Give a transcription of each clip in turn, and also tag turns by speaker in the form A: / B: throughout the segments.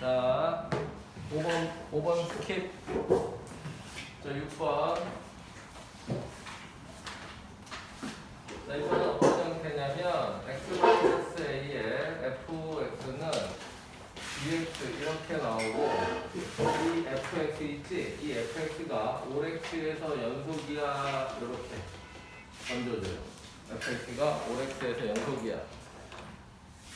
A: 자, 5번, 5번 스킵. 자, 6번. 자, 이번엔 어떤 형태냐면, x-a의 fx는 dx 이렇게 나오고, 이 fx 있지? 이 fx가 5x에서 연속이야. 이렇게 던져줘요. fx가 5x에서 연속이야.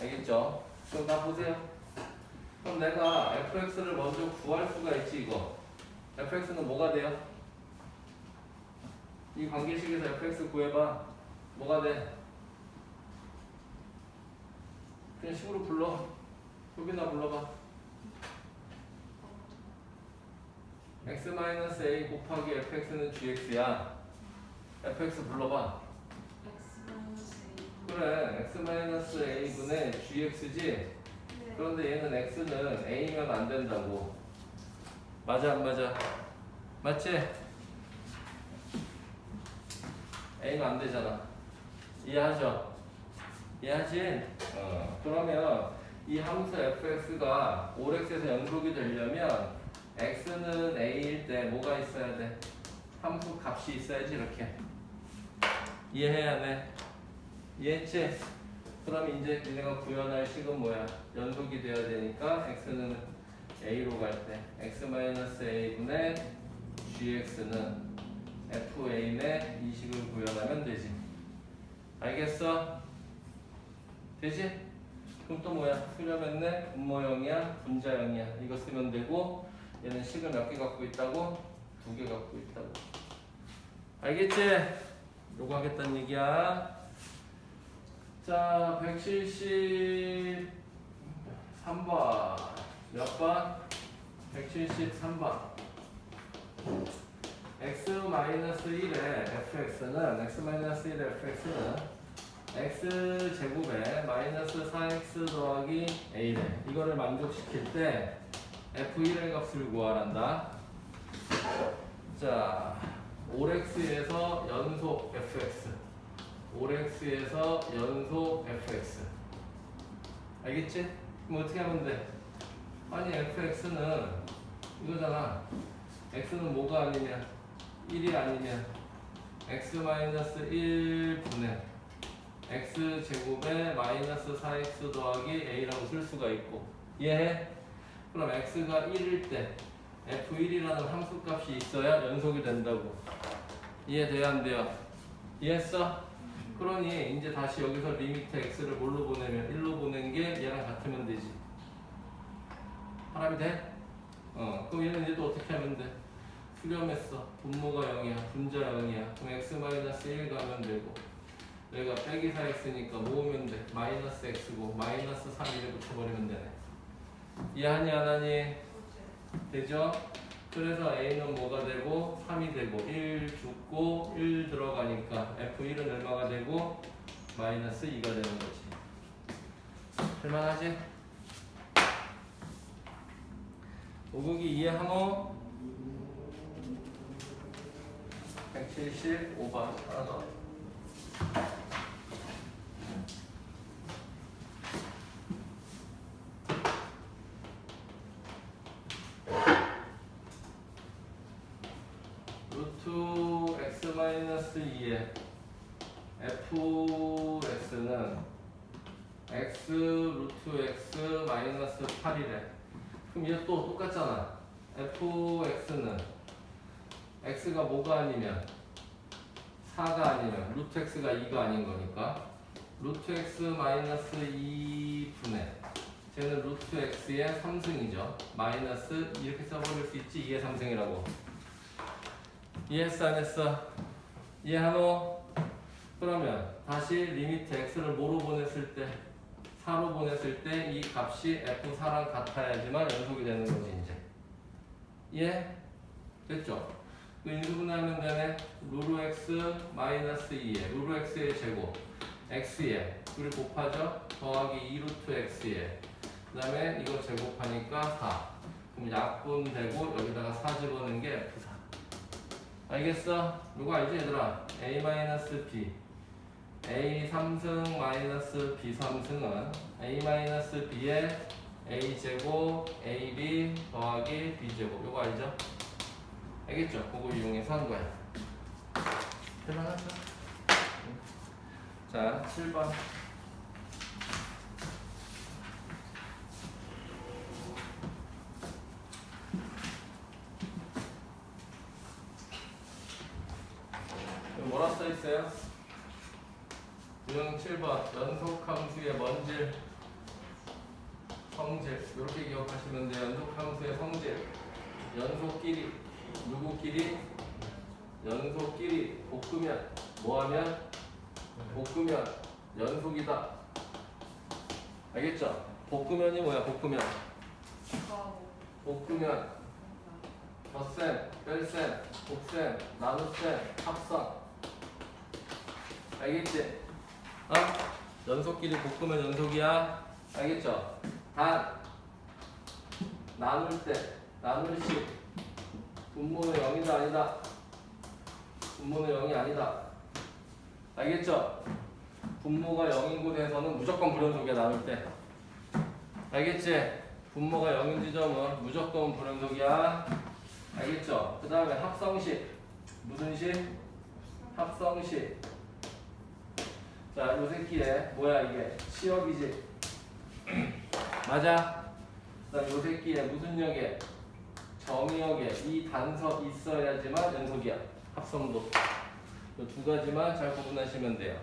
A: 알겠죠? 그럼 나 보세요. 그럼 내가 fx를 먼저 구할 수가 있지 이거. fx는 뭐가 돼요? 이 관계식에서 fx 구해봐. 뭐가 돼? 그냥 식으로 불러. 효빈아 불러봐. x-a 곱하기 fx는 gx야. fx 불러봐. 그래, x-a분의 gx지? 그런데 얘는 x는 a면 안 된다고. 맞아 안 맞아? 맞지? a면 안 되잖아. 이해하죠? 이해하지? 어. 그러면 이 함수 fx가 5x에서 연속이 되려면 x는 a일 때 뭐가 있어야 돼? 함수 값이 있어야지 이렇게. 이해해야 돼. 이해했지? 그럼 이제 니네가 구현할 식은 뭐야? 연속이 돼야 되니까 x는 a로 갈 때 x-a분의 gx는 fa의 이 식을 구현하면 되지. 알겠어? 되지? 그럼 또 뭐야? 수렴했네? 분모형이야? 분자형이야? 이거 쓰면 되고 얘는 식을 몇 개 갖고 있다고? 두 개 갖고 있다고. 알겠지? 요거 하겠다는 얘기야. 자, 173번. 몇 번? 173번. x-1의 fx는 x-1의 fx는 x 제곱에 마이너스 4x 더하기 a래. 이거를 만족시킬 때 f1의 값을 구하란다. 자, 5x에서 연속 fx. 5x에서 연속 fx. 알겠지? 그럼 어떻게 하면 돼? 아니 fx는 이거잖아. x는 뭐가 아니냐? 1이 아니냐? x-1분의 x 제곱에 마이너스 4x 더하기 a라고 쓸 수가 있고 이해해? 그럼 x가 1일 때 f1이라는 함수 값이 있어야 연속이 된다고 이해돼야 안 돼요? 이해했어? 그러니 이제 다시 여기서 리미트 x를 뭘로 보내면 1로 보낸 게 얘랑 같으면 되지 사람이 돼? 어 그럼 얘는 이제 또 어떻게 하면 돼? 수렴했어 분모가 0이야 분자 0이야 그럼 x-1 가면 되고 여기가 빼기 4x니까 모으면 돼 마이너스 x고 마이너스 3 이래 붙여버리면 되네 이해하니 안 하니? 되죠? 그래서 a는 뭐가 되고 3이 되고 1 죽고 1 들어가니까 f1은 얼마가 되고 마이너스 2가 되는 거지 할만하지? 오국이 이해하노? 175번 하나 더 루트 x 마이너스 2의 fx는 x 루트 x 마이너스 8이래. 얘또 똑같잖아. fx는 x가 뭐가 아니면 4가 아니면 루트 x가 2가 아닌 거니까 루트 x 마이너스 2분의 쟤는 루트 x의 3승이죠. 마이너스 이렇게 써버릴 수 있지 2의 3승이라고. 이해했어 안 했어? 이해하노? 그러면 다시 리미트 x를 뭐로 보냈을 때 4로 보냈을 때 이 값이 f4랑 같아야지만 연속이 되는 거지 이제 이해? 됐죠? 그 인수분해하면 되네 루루 x 마이너스 2에 루루 x의 제곱 x에 둘이 곱하죠? 더하기 2루트 x에 그 다음에 이거 제곱하니까 4 그럼 약분되고 여기다가 4 집어넣는 게 f4 알겠어? 누구 알지 얘들아? a-b a 3승 마이너스 b 3승은 a-b의 a 제곱 ab 더하기 b 제곱 이거 알죠? 알겠죠? 그거 이용해서 한 거야. 대단하죠? 자, 7번. 여기 뭐라 써 있어요? 유형 7번 연속 함수의 먼질 성질 이렇게 기억하시면 돼요. 연속 함수의 성질 연속끼리 누구끼리 연속끼리 볶으면 뭐하면 볶으면 연속이다. 알겠죠? 볶으면이 뭐야? 볶으면 볶으면 덧셈, 뺄셈, 곱셈, 나눗셈, 합성. 알겠지? 어? 연속끼리 볶으면 연속이야. 알겠죠? 단 나눌 때 나눌 식 분모는 0이다 아니다. 분모는 0이 아니다. 알겠죠? 분모가 0인 곳에서는 무조건 불연속이야 나눌 때. 알겠지? 분모가 0인 지점은 무조건 불연속이야. 알겠죠? 그 다음에 합성식 무슨 식? 합성식. 자, 요 새끼에 뭐야 이게? 치역이지. 맞아. 요 새끼에 무슨 역에? 정역에 이 단서 있어야지만 연속이야. 합성도. 이두 가지만 잘 구분하시면 돼요.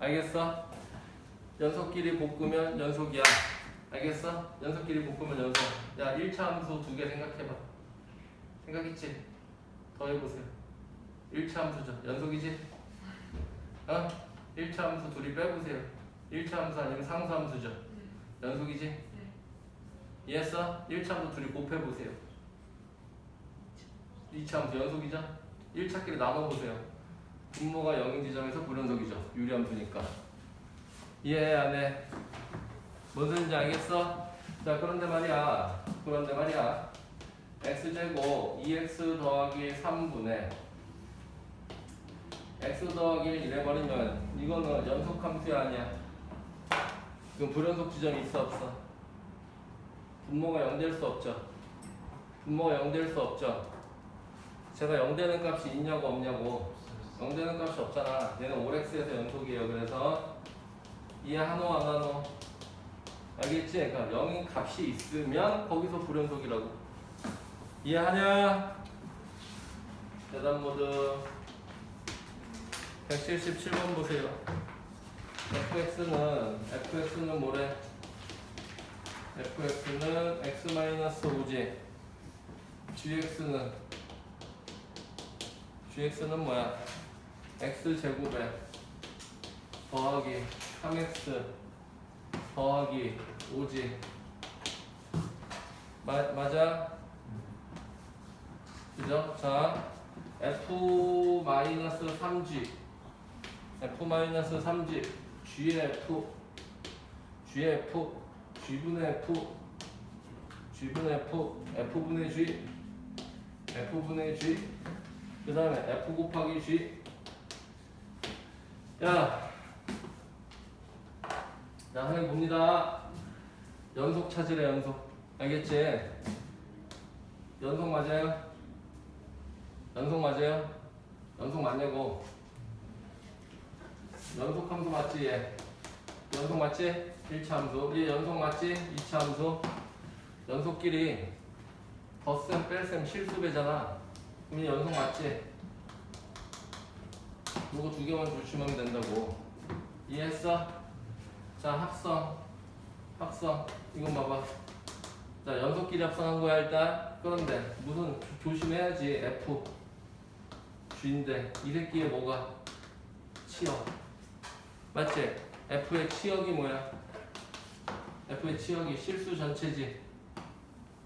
A: 알겠어? 연속끼리 볶으면 연속이야. 알겠어? 연속끼리 볶으면 연속. 야, 1차 함수 두 개 생각해봐. 생각했지? 더 해보세요. 1차 함수죠. 연속이지? 어? 1차 함수 둘이 빼보세요. 1차 함수 아니면 상수 함수죠. 연속이지? 이해했어? 1차 함수 둘이 곱해보세요. 2차 함수 연속이죠? 1차끼리 나눠보세요. 분모가 0인 지점에서 불연속이죠. 유리함수니까. 이해 안 해? 뭔 소리인지 알겠어? 자, 그런데 말이야. 그런데 말이야. x제곱 2x 더하기 3분의 x 더하기 1 이래버리면 이거는 연속 함수야 아니야? 이건 불연속 지점이 있어 없어? 분모가 0 될 수 없죠? 분모가 0 될 수 없죠? 제가 0 되는 값이 있냐고 없냐고 0 되는 값이 없잖아 얘는 5x에서 연속이에요 그래서 이해 한호 안 한호 알겠지? 그러니까 0인 값이 있으면 거기서 불연속이라고 이해하냐? 대답 모드 177번 보세요. fx는 fx는 뭐래? fx는 x-5지. gx는 gx는 뭐야? x 제곱에 더하기 3x 더하기 5지. 마, 맞아? 그죠? 자, f-3g f-3g g의 f g의 f g분의 f g분의 f f분의 g f분의 g 그 다음에 f 곱하기 g 야, 자, 선생님 봅니다. 연속 찾으래, 연속. 알겠지? 연속 맞아요? 연속 맞아요? 연속 맞냐고? 연속 함수 맞지? 얘? 연속 맞지? 1차 함수. 얘 연속 맞지? 2차 함수. 연속끼리 덧셈 뺄셈 실수배잖아. 그럼 얘 연속 맞지? 요거 두 개만 조심하면 된다고. 이해했어? 자 합성. 합성. 이건 봐봐. 자 연속끼리 합성한 거야 일단. 그런데 무슨 조심해야지. F. G인데. 이 새끼에 뭐가? 치역 맞지? F의 치역이 뭐야? F의 치역이 실수 전체지.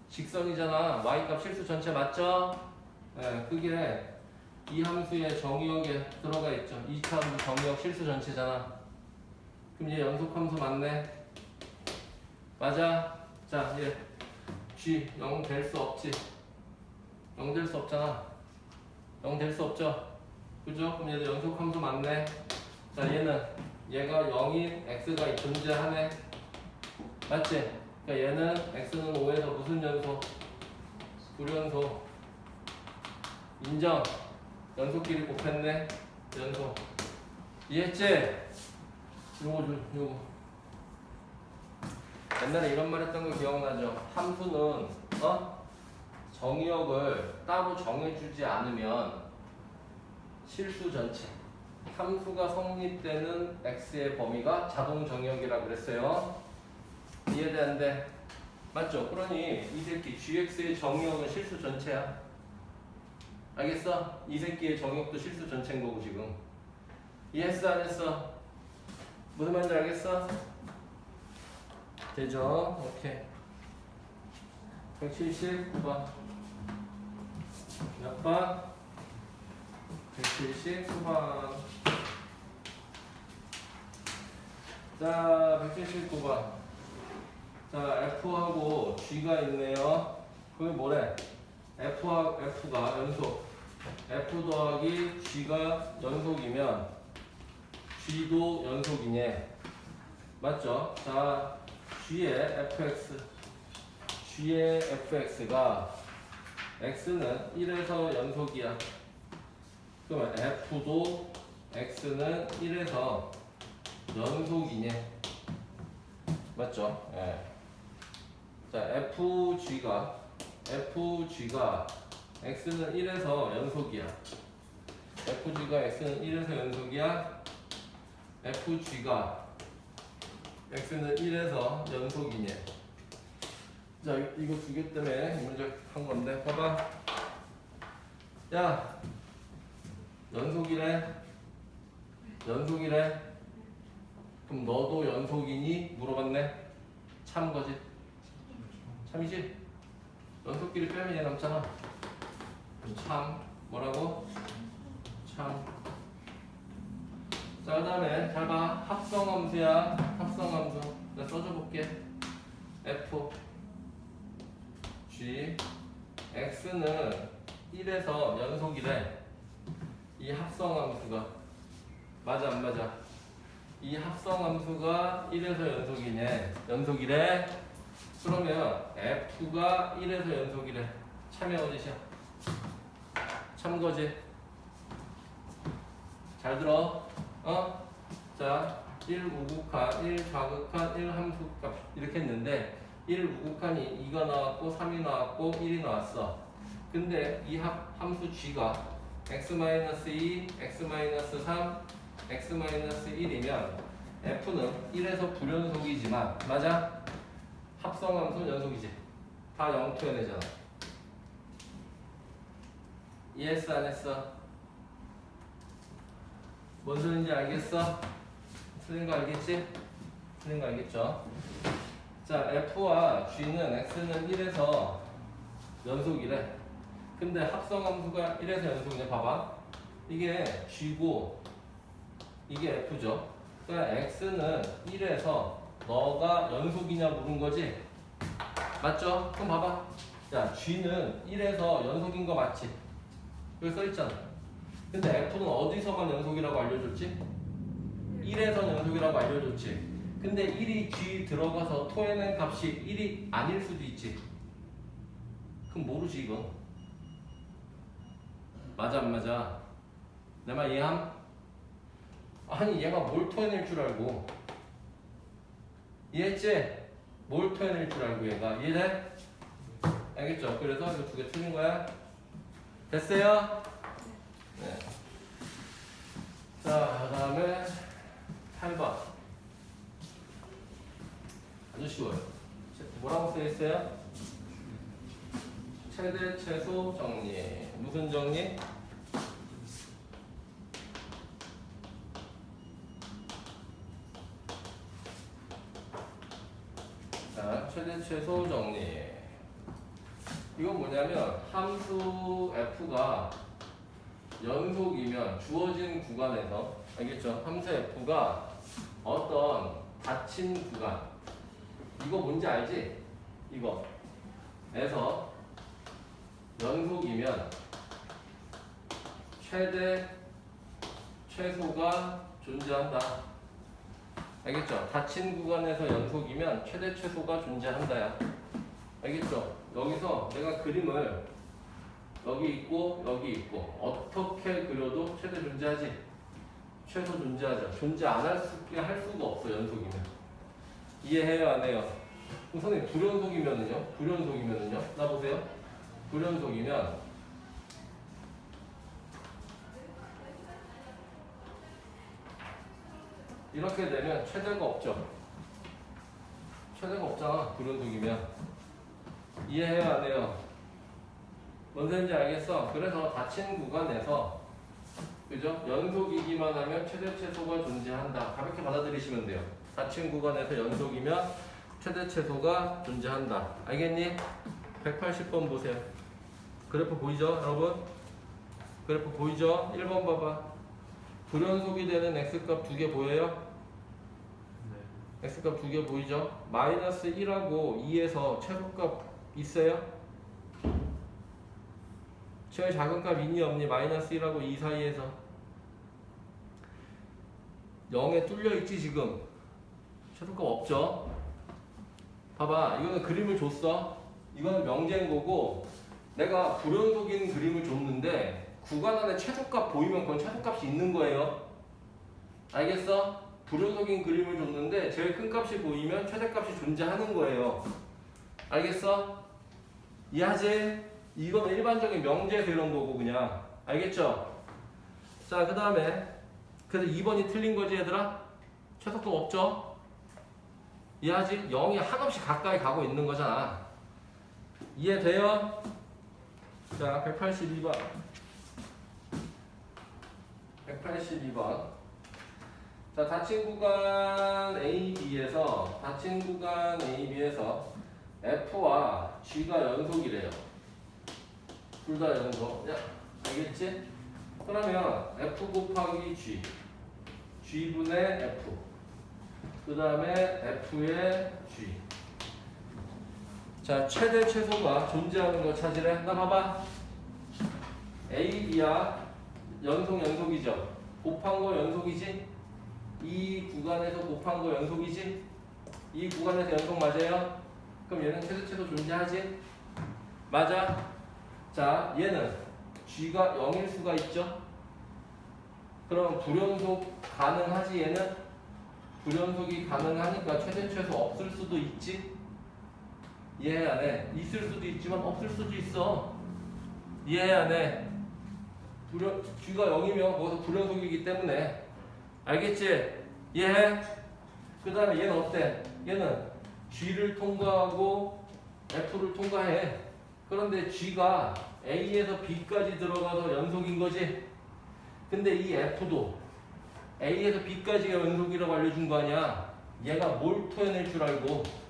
A: 직선이잖아. Y값 실수 전체 맞죠? 예, 그게 이 함수의 정의역에 들어가 있죠. 2차 함수 정의역 실수 전체잖아. 그럼 얘 연속 함수 맞네. 맞아? 자 얘 G 0 될 수 없지. 0 될 수 없잖아. 0 될 수 없죠? 그죠? 그럼 얘도 연속 함수 맞네. 자 얘는 얘가 0인 x가 존재하네 맞지? 그러니까 얘는 x는 5에서 무슨 연속? 불연속. 인정. 연속끼리 곱했네. 연속. 이해했지? 요거 좀 요거. 옛날에 이런 말 했던 거 기억나죠? 함수는 어? 정의역을 따로 정해주지 않으면 실수 전체. 함수가 성립되는 x의 범위가 자동 정의역이라 그랬어요. 이해되는데 맞죠? 그러니 이 새끼 gx의 정의역은 실수 전체야. 알겠어? 이 새끼의 정의역도 실수 전체인 거고 지금. 이해했어 안 했어? 무슨 말인지 알겠어? 되죠? 오케이. 179번. 몇 번? 179번. 자, 179번. 자, F하고 G가 있네요. 그게 뭐래? F하, F가 연속. F 더하기 G가 연속이면 G도 연속이네. 맞죠? 자, G의 fx. G의 fx가 x는 1에서 연속이야. 그러면 f도 x는 1에서 연속이네. 맞죠? 예. 자, fg가 fg가 x는 1에서 연속이야. fg가 x는 1에서 연속이야. fg가 x는 1에서 연속이네. 자, 이- 이거 두 개 때문에 이 문제 한 건데, 봐봐. 야, 연속이래. 연속이래. 그럼 너도 연속이니? 물어봤네. 참 거지. 참이지? 연속끼리 빼면 얘 남잖아. 참. 뭐라고? 참. 자, 그 다음에 잘 봐. 합성함수야. 합성함수. 내가 써줘 볼게. F, G, X는 1에서 연속이래. 이 합성함수가. 맞아, 안 맞아? 이 합성함수가 1에서 연속이네. 연속이래. 그러면 F가 1에서 연속이래. 참여 어디시야? 참거지. 잘 들어. 어? 자, 1 우극한, 1 좌극한, 1 함수값 이렇게 했는데 1 우극한이 2가 나왔고 3이 나왔고 1이 나왔어. 근데 이 합, 함수 g가 x-2, x-3, x-1이면 f는 1에서 불연속이지만 맞아? 합성함수는 연속이지. 다 0토해내잖아. 이해했어 안 했어? 뭔 소리인지 알겠어? 틀린 거 알겠지? 틀린 거 알겠죠? 자, F와 G는 X는 1에서 연속이래. 근데 합성함수가 1에서 연속이네. 봐봐. 이게 G고 이게 F죠. 그러니까 X는 1에서 너가 연속이냐 물은 거지? 맞죠? 그럼 봐봐. 자, G는 1에서 연속인 거 맞지? 여기 써있잖아. 근데 F는 어디서만 연속이라고 알려줬지? 1에서 연속이라고 알려줬지. 근데 1이 G 들어가서 토해낸 값이 1이 아닐 수도 있지. 그럼 모르지 이건. 맞아 안 맞아? 내 말 이해함? 아니 얘가 뭘 토해낼 줄 알고 이해했지? 뭘 토해낼 줄 알고 얘가 이해돼? 알겠죠? 그래서 이거 두 개 틀린 거야. 됐어요? 네. 자, 그 다음에 8번. 아주 쉬워요. 제- 뭐라고 써 있어요? 최대 최소 정리. 무슨 정리? 자, 최대 최소 정리. 이건 뭐냐면 함수 f가 연속이면 주어진 구간에서 알겠죠? 함수 f가 어떤 닫힌 구간 이거 뭔지 알지? 이거 에서 연속이면 최대 최소가 존재한다. 알겠죠? 닫힌 구간에서 연속이면 최대 최소가 존재한다야. 알겠죠? 여기서 내가 그림을 여기 있고 여기 있고 어떻게 그려도 최대 존재하지? 최소 존재하죠. 존재 안 할 수게 할 수가 없어 연속이면. 이해해요 안 해요? 그럼 선생님 불연속이면은요? 불연속이면은요? 나 보세요. 불연속이면 이렇게 되면 최대가 없죠. 최대가 없잖아. 불연속이면. 이해해요 안 해요? 뭔 소리인지 알겠어? 그래서 닫힌 구간에서 그죠? 연속이기만 하면 최대 최소가 존재한다. 가볍게 받아들이시면 돼요. 닫힌 구간에서 연속이면 최대 최소가 존재한다. 알겠니? 180번 보세요. 그래프 보이죠, 여러분? 그래프 보이죠? 1번 봐봐. 불연속이 되는 x값 두 개 보여요? x값 두 개 보이죠? 마이너스 1하고 2에서 최소값 있어요? 제일 작은 값 있니 없니? 마이너스 1하고 2 사이에서 0에 뚫려 있지 지금 최소값 없죠? 봐봐 이거는 그림을 줬어 이거는 명제인 거고 내가 불연속인 그림을 줬는데 구간 안에 최소값 보이면 그건 최소값이 있는 거예요 알겠어? 불연속인 그림을 줬는데 제일 큰 값이 보이면 최대값이 존재하는 거예요 알겠어? 이해하지? 이건 일반적인 명제에서 이런 거고 그냥 알겠죠? 자 그 다음에 그래서 2번이 틀린 거지 얘들아? 최소값 없죠? 이해하지? 0이 한없이 가까이 가고 있는 거잖아 이해돼요? 자 182번. 182번. 자 닫힌 구간 A, B에서 닫힌 구간 A, B에서 F와 G가 연속이래요. 둘 다 연속 야? 알겠지? 그러면 F 곱하기 G. G분의 F. 그 다음에 F의 G 자 최대 최소가 존재하는 거 찾으래 나 봐봐. A, B야 연속 연속이죠. 곱한 거 연속이지? 이 구간에서 곱한 거 연속이지? 이 구간에서 연속 맞아요? 그럼 얘는 최대 최소 존재하지? 맞아? 자 얘는 G가 0일 수가 있죠? 그럼 불연속 가능하지? 얘는 불연속이 가능하니까 최대 최소 없을 수도 있지 이해 안 해? 있을 수도 있지만 없을 수도 있어 이해 안 해? 불연, G가 0이면 거기서 불연속이기 때문에 알겠지? 이해해? 그 다음에 얘는 어때? 얘는 G를 통과하고 F를 통과해 그런데 G가 A에서 B까지 들어가서 연속인 거지 근데 이 F도 A에서 B까지가 연속이라고 알려준 거 아니야 얘가 뭘 토해낼 줄 알고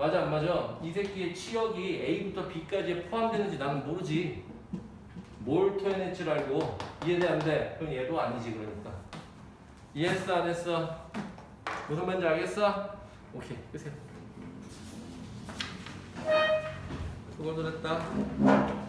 A: 맞아 안 맞아? 이 새끼의 치역이 A부터 B까지에 포함되는지 나는 모르지 뭘 토해낼 줄 알고 이해돼 안 돼? 그럼 얘도 아니지 그러니까 이해했어 안 했어? 무슨 말인지 알겠어? 오케이 끄세요 수고들 했다